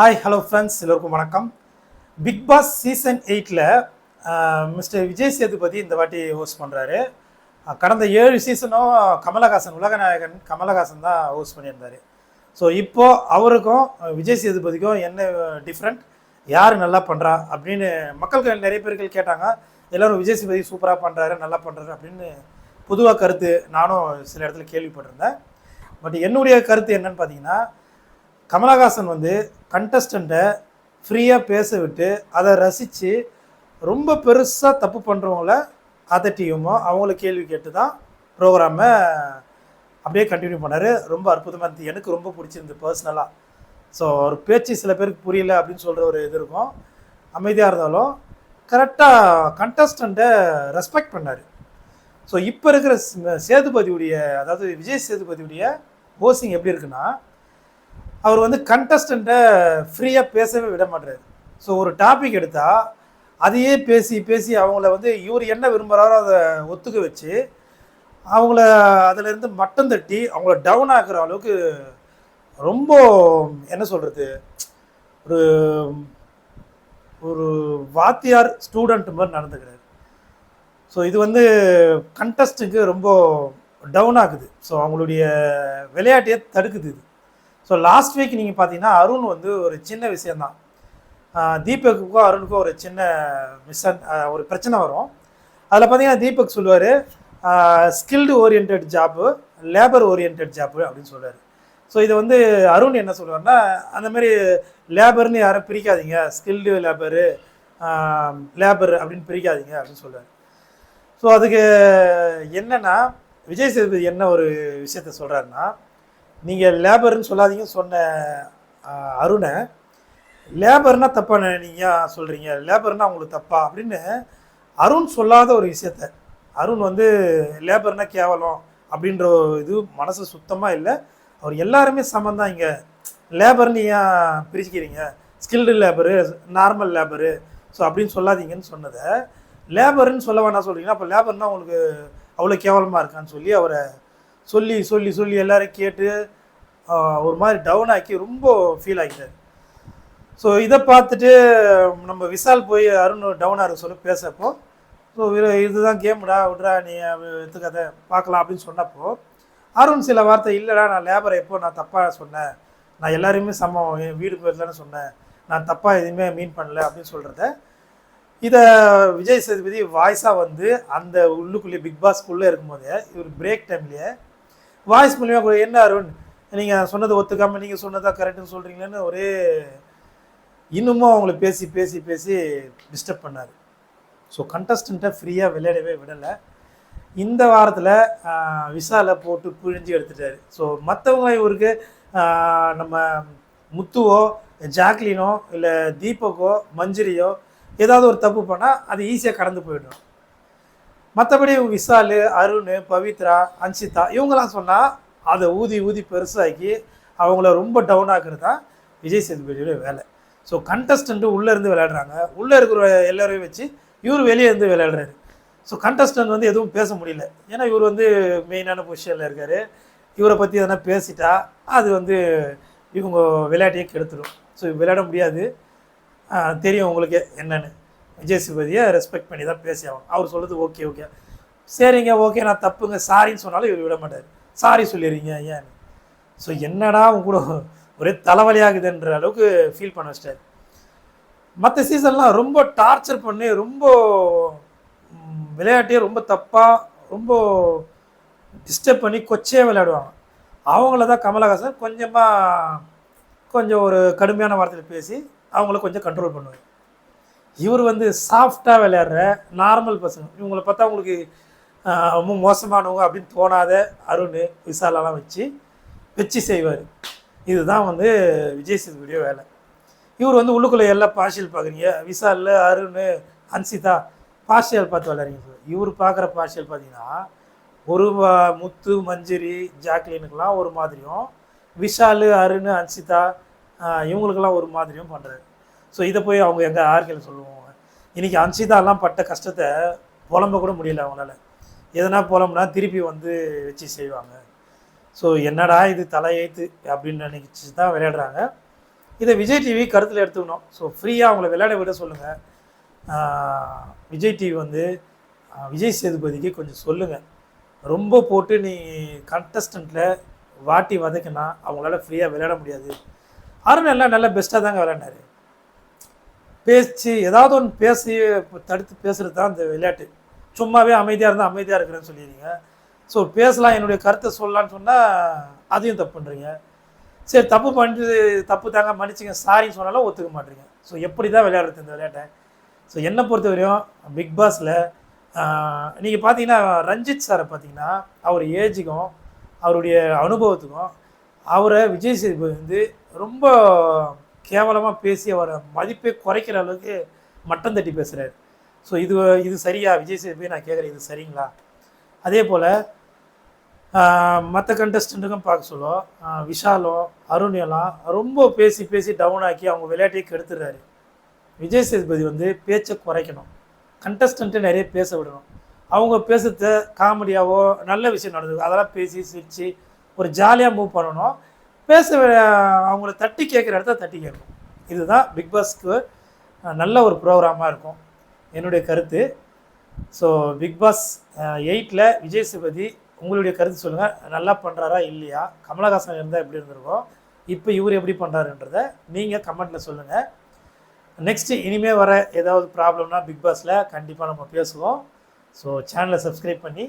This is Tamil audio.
ஹாய் ஹலோ ஃப்ரெண்ட்ஸ் எல்லோருக்கும் வணக்கம். பிக் பாஸ் சீசன் எயிட்டில் மிஸ்டர் விஜய் சேதுபதி இந்த வாட்டி ஹோஸ்ட் பண்ணுறாரு கடந்த ஏழு சீசனும் கமலஹாசன் உலகநாயகன் கமலஹாசன் தான் ஹோஸ்ட் பண்ணியிருந்தார். ஸோ இப்போது அவருக்கும் விஜய் சேதுபதிக்கும் என்ன டிஃப்ரெண்ட் யார் நல்லா பண்ணுறா அப்படின்னு மக்கள் நிறைய பேர்கள் கேட்டாங்க. எல்லோரும் விஜய் சேதுபதி சூப்பராக பண்ணுறாரு நல்லா பண்ணுறாரு அப்படின்னு பொதுவாக கருத்து. நானும் சில இடத்துல கேள்விப்பட்டிருந்தேன். பட் என்னுடைய கருத்து என்னன்னு பார்த்தீங்கன்னா கமலஹாசன் வந்து கண்டஸ்டண்ட்டை ஃப்ரீயாக பேச விட்டு அதை ரசித்து ரொம்ப பெருசாக தப்பு பண்ணுறவங்கள அதட்டியுமோ அவங்கள கேள்வி கேட்டு தான் ப்ரோக்ராமை அப்படியே கண்டினியூ பண்ணார். ரொம்ப அற்புதமாக இருந்தது. எனக்கு ரொம்ப பிடிச்சிருந்து பர்சனலாக ஸோ ஒரு பேச்சு சில பேருக்கு புரியல அப்படின்னு சொல்கிற ஒரு இது இருக்கும். அமைதியாக இருந்தாலும் கரெக்டாக கண்டஸ்டண்ட்டை ரெஸ்பெக்ட் பண்ணார். ஸோ இப்போ இருக்கிற சேதுபதியுடைய அதாவது விஜய் சேதுபதியுடைய போஸிங் எப்படி இருக்குன்னா அவர் வந்து கண்டஸ்டண்ட்டை ஃப்ரீயாக பேசவே விட மாட்டாரு ஸோ ஒரு டாபிக் எடுத்தால் அதையே பேசி பேசி அவங்கள வந்து இவர் என்ன விரும்புகிறாரோ அதை ஒத்துக்க வச்சு அவங்கள அதிலேருந்து மட்டம் தட்டி அவங்கள டவுன் ஆக்குற அளவுக்கு ரொம்ப என்ன சொல்கிறது ஒரு ஒரு வாத்தியார் ஸ்டூடெண்ட் மாதிரி நடந்துக்கிறாரு. ஸோ இது வந்து கண்டஸ்ட்டுக்கு ரொம்ப டவுன் ஆகுது ஸோ அவங்களுடைய விளையாட்டையே தடுக்குது இது. ஸோ லாஸ்ட் வீக் நீங்கள் பார்த்தீங்கன்னா அருண் வந்து ஒரு சின்ன விஷயந்தான் தீபக்குக்கும் அருணுக்கும் ஒரு சின்ன மிஸ் ஒரு பிரச்சனை வரும். அதில் பார்த்தீங்கன்னா தீபக் சொல்லுவார் skilled oriented job labour oriented job அப்படின்னு சொல்லுவார். ஸோ இதை வந்து அருண் என்ன சொல்லுவார்னா அந்த மாதிரி லேபர்னு யாரும் பிரிக்காதீங்க ஸ்கில்டு லேபரு லேபர் அப்படின்னு பிரிக்காதீங்க அப்படின்னு சொல்லுவார். ஸோ அதுக்கு என்னென்னா விஜய் சேதுபதி என்ன ஒரு விஷயத்த சொல்கிறாருன்னா நீங்கள் லேபர்னு சொல்லாதீங்கன்னு சொன்ன அருணை லேபர்னால் தப்பா நீங்கள் சொல்கிறீங்க லேபர்னால் உங்களுக்கு தப்பா அப்படின்னு அருண் சொல்லாத ஒரு விஷயத்த. அருண் வந்து லேபர்னா கேவலம் அப்படின்ற ஒரு இது மனசு சுத்தமாக இல்லை. அவர் எல்லாருமே சமம் தான் இங்கே. லேபர்னு ஏன் பிரிச்சுக்கிறீங்க? Skilled labour normal labour. So அப்படின்னு சொல்லாதீங்கன்னு சொன்னதை. லேபர்னு சொல்ல வேணாம் சொல்கிறீங்கன்னா அப்போ லேபர்னால் உங்களுக்கு அவ்வளோ கேவலமாக இருக்கான்னு சொல்லி அவரை சொல்லி சொல்லி சொல்லி எல்லாரும் கேட்டு ஒரு மாதிரி டவுன் ஆக்கி ரொம்ப ஃபீல் ஆகிட்டார் ஸோ இதை பார்த்துட்டு நம்ம விசால் போய் அருண் டவுன் இருக்க சொல்லி பேசப்போ ஸோ இதுதான் கேம்டா விட்றா நீ எடுத்துக்காத பார்க்கலாம் அப்படின்னு சொன்னப்போ அருண் சில வார்த்தை இல்லைடா நான் லேபரை எப்போ நான் தப்பாக சொன்னேன்? நான் எல்லாரையுமே சமம் என் வீடு போயிடலன்னு சொன்னேன். நான் தப்பாக எதுவுமே மீன் பண்ணல அப்படின்னு சொல்கிறத இதை விஜய் சேதுபதி வாய்ஸாக வந்து அந்த உள்ளுக்குள்ளேயே பிக் பாஸ்க்குள்ளே இருக்கும்போதே இவர் பிரேக் டைம்லேயே வாய்ஸ் மூலியமாக கூட என்ன அருண்? நீங்கள் சொன்னதை ஒத்துக்காமல் நீங்கள் சொன்னதாக கரெக்டுன்னு சொல்கிறீங்களேன்னு ஒரே இன்னமும் அவங்கள பேசி பேசி பேசி டிஸ்டர்ப் பண்ணார். ஸோ கண்டஸ்டண்ட்டை ஃப்ரீயாக விளையாடவே விடலை. இந்த வாரத்தில் விசால போட்டு புழிஞ்சு எடுத்துட்டாரு. ஸோ மற்றவங்க இவருக்கு நம்ம முத்துவோ ஜாக்லினோ இல்லை தீபக்கோ மஞ்சரியோ ஏதாவது ஒரு தப்பு பண்ணால் அது ஈஸியாக கடந்து போயிடும். மற்றபடி விஷால் அருண் பவித்ரா அன்சிதா இவங்கெல்லாம் சொன்னால் அதை ஊதி ஊதி பெருசாக்கி அவங்கள ரொம்ப டவுன் ஆக்குறது தான் விஜய் சேதுபதியோட வேலை. ஸோ கண்டஸ்டண்ட்டு உள்ளே இருந்து விளையாடுறாங்க. உள்ளே இருக்கிற எல்லோரையும் வச்சு இவர் வெளியே இருந்து விளையாடுறாரு. ஸோ கண்டஸ்டன்ட் வந்து எதுவும் பேச முடியல. ஏன்னா இவர் வந்து மெயினான பொசிஷனில் இருக்கார். இவரை பற்றி எதனா பேசிட்டா அது வந்து இவங்க விளையாட்டையே கெடுத்துடும் ஸோ விளையாட முடியாது. தெரியும் உங்களுக்கு என்னென்னு. விஜய் சேதுபதியை ரெஸ்பெக்ட் பண்ணி தான் பேசி ஆகணும் அவர் சொல்கிறது ஓகே ஓகே சரிங்க ஓகே நான் தப்புங்க சாரின்னு சொன்னாலும் இவர் விட மாட்டார். சாரி சொல்லிடுறீங்க ஏன்? ஸோ என்னடா அவங்க கூட ஒரே தலைவலியாகுதுன்ற அளவுக்கு ஃபீல் பண்ண வச்சிட்டார். மற்ற சீசன்லாம் ரொம்ப டார்ச்சர் பண்ணி ரொம்ப விளையாட்டையே ரொம்ப தப்பாக ரொம்ப டிஸ்டர்ப் பண்ணி கொச்சையாக விளையாடுவாங்க. அவங்கள தான் கமலஹாசன் கொஞ்சமாக கொஞ்சம் ஒரு கடுமையான வார்த்தையில் பேசி அவங்கள கொஞ்சம் கண்ட்ரோல் பண்ணுவார். இவர் வந்து சாஃப்டாக விளையாடுற நார்மல் பசங்க இவங்களை பார்த்தா உங்களுக்கு ரொம்ப மோசமானவங்க அப்படின்னு தோணாத அருண் விசாலெல்லாம் வச்சு வச்சு செய்வார். இதுதான் வந்து விஜய் சேதுபதியோ வேலை. இவர் வந்து உள்ளுக்குள்ளே எல்லாம் பாஷியல் பார்க்குறீங்க விசாலில் அருண் அன்சிதா பார்ஷியல் பார்த்து விளையாடுறீங்க இவர் பார்க்குற பாஷியல் பார்த்தீங்கன்னா ஒரு முத்து மஞ்சரி ஜாக்லினுக்கெல்லாம் ஒரு மாதிரியும் விஷால் அருண் அன்சிதா இவங்களுக்கெல்லாம் ஒரு மாதிரியும் பண்ணுறாரு ஸோ இதை போய் அவங்க எங்கள் ஆர்கையில் சொல்லுவாங்க. இன்றைக்கி அன்சிதாலாம் பட்ட கஷ்டத்தை புலம்ப கூட முடியல அவங்களால. எதனா புலம்புனா திருப்பி வந்து வச்சு செய்வாங்க. ஸோ என்னடா இது தலையெழுத்து அப்படின்னு நினைச்சு தான் விளையாடுறாங்க. இதை விஜய் டிவி கருத்தில் எடுத்துக்கணும். ஸோ ஃப்ரீயாக அவங்கள விளையாட விட சொல்லுங்கள் விஜய் டிவி வந்து விஜய் சேதுபதிக்கு கொஞ்சம் சொல்லுங்கள் ரொம்ப போட்டு நீ கண்டஸ்டண்ட்டில் வாட்டி வதக்கினா அவங்களால ஃப்ரீயாக விளையாட முடியாது. அருண் எல்லாம் நல்லா பெஸ்ட்டாக தாங்க விளையாண்டாரு பேச்சு ஏதாவது ஒன்று பேசி தடுத்து பேசுகிறது தான் இந்த விளையாட்டு. சும்மாவே அமைதியாக இருந்தால் அமைதியாக இருக்கிறேன்னு சொல்லிடுறீங்க. ஸோ பேசலாம் என்னுடைய கருத்தை சொல்லலான்னு சொன்னால் அதையும் தப்பு பண்ணுறீங்க சரி தப்பு பண்ணிட்டு தப்பு தாங்க மன்னிச்சிங்க சாரின்னு சொன்னாலும் ஒத்துக்க மாட்டீங்க. ஸோ எப்படி தான் விளையாடுறது இந்த விளையாட்டை? ஸோ என்னை பொறுத்த வரையும் பிக் பாஸில் நீங்கள் பார்த்தீங்கன்னா ரஞ்சித் சாரை பார்த்தீங்கன்னா அவர் ஏஜுக்கும் அவருடைய அனுபவத்துக்கும் அவரை விஜய் சேதுபதி வந்து ரொம்ப கேவலமாக பேசி அவரை மதிப்பை குறைக்கிற அளவுக்கு மட்டம் தட்டி பேசுகிறாரு ஸோ இது இது சரியா? விஜய் சேதுபதி நான் கேட்குறேன் இது சரிங்களா? அதே போல் மற்ற கண்டஸ்டண்ட்டுக்கும் பார்க்க சொல்ல விஷாலோ அருண் எல்லாம் ரொம்ப பேசி பேசி டவுன் ஆக்கி அவங்க விளையாட்டையே கெடுத்துடுறாரு. விஜய் சேதுபதி வந்து பேச்சை குறைக்கணும். கண்டஸ்டண்ட்டு நிறைய பேச விடணும். அவங்க பேசுறத காமெடியாவோ நல்ல விஷயம் நடந்தது அதெல்லாம் பேசி சிரித்து ஒரு ஜாலியாக மூவ் பண்ணணும். பேச அவங்கள தட்டி கேட்குற இடத்த தட்டி கேட்கும் இதுதான் பிக் பாஸ்க்கு நல்ல ஒரு ப்ரோக்ராமாக இருக்கும். என்னுடைய கருத்து. ஸோ பிக் பாஸ் எயிட்டில் விஜய் சேதுபதி உங்களுடைய கருத்து சொல்லுங்கள் நல்லா பண்ணுறாரா இல்லையா? கமலஹாசன் இருந்தால் எப்படி இருந்திருக்கோம்? இப்போ இவர் எப்படி பண்ணுறாருன்றத நீங்கள் கமெண்ட்டில் சொல்லுங்கள் நெக்ஸ்ட்டு இனிமேல் வர ஏதாவது ப்ராப்ளம்னா பிக் பாஸில் கண்டிப்பாக நம்ம பேசுவோம். ஸோ சேனலை சப்ஸ்கிரைப் பண்ணி